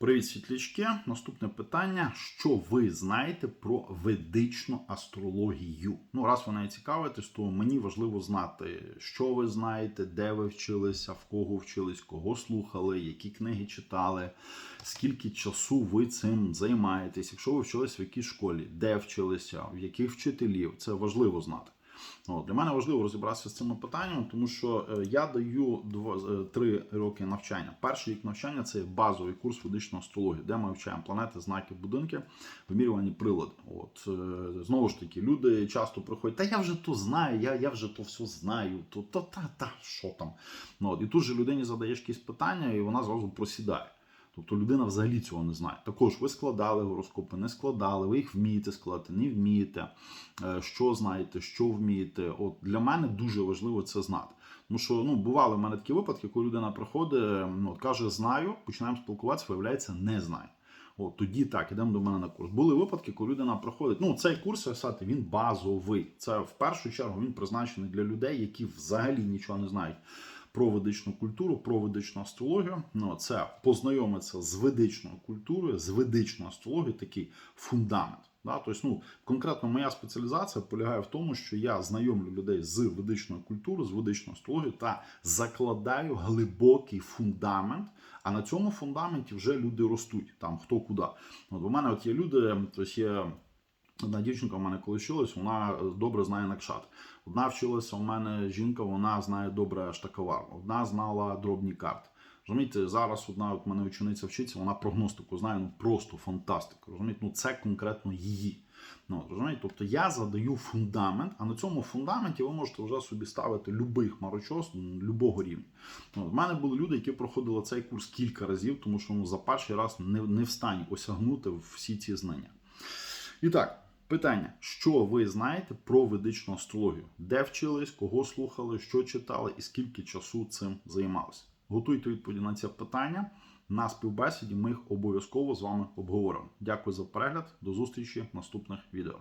Привіт, світлячки. Наступне питання: що ви знаєте про ведичну астрологію? Ну, раз ви нею цікавитесь, то мені важливо знати, що ви знаєте, де ви вчилися, в кого вчились, кого слухали, які книги читали, скільки часу ви цим займаєтесь. Якщо ви вчились в якій школі, де вчилися, в яких вчителів, це важливо знати. От, для мене важливо розібратися з цими питаннями, тому що е, я даю два, е, три роки навчання. Перший рік навчання це базовий курс ведичної астрології, де ми вивчаємо планети, знаки, будинки, вимірювані прилади. От е, знову ж таки, люди часто приходять, та я вже то знаю, я, я вже то все знаю, то та та та що там. От, і тут же людині задаєш якісь питання, і вона зразу просідає. Тобто людина взагалі цього не знає. Також ви складали гороскопи, не складали, ви їх вмієте складати, не вмієте, е, що знаєте, що вмієте. От для мене дуже важливо це знати. Тому що ну, бували в мене такі випадки, коли людина приходить, ну, от, каже, знаю, починаємо спілкуватися, виявляється, не знає. От тоді так, ідемо до мене на курс. Були випадки, коли людина проходить. Ну, цей курс писати, він базовий. Це в першу чергу він призначений для людей, які взагалі нічого не знають про ведичну культуру, про ведичну астрологію. Ну, це познайомитися з ведичною культурою, з ведичною астрологією, такий фундамент. Да? Тобто, ну, конкретно моя спеціалізація полягає в тому, що я знайомлю людей з ведичною культурою, з ведичною астрологією та закладаю глибокий фундамент. А на цьому фундаменті вже люди ростуть там хто куди. От у мене от є люди, тобто є. Одна дівчинка в мене коли вчилась, вона добре знає накшат. Одна вчилася у мене жінка, вона знає добре штакавар. Одна знала дробні карти. Розумієте, зараз одна от мене учениця вчиться, вона прогностику знає ну просто фантастику. Розумієте, ну це конкретно її. Ну, розумієте? Тобто я задаю фундамент, а на цьому фундаменті ви можете вже собі ставити любий хмарочос любого рівня. Ну, в мене були люди, які проходили цей курс кілька разів, тому що ну, за перший раз не, не встані осягнути всі ці знання. І так. Питання: що ви знаєте про ведичну астрологію? Де вчились, кого слухали, що читали і скільки часу цим займалися? Готуйте відповіді на ці питання. На співбесіді ми їх обов'язково з вами обговоримо. Дякую за перегляд. До зустрічі в наступних відео.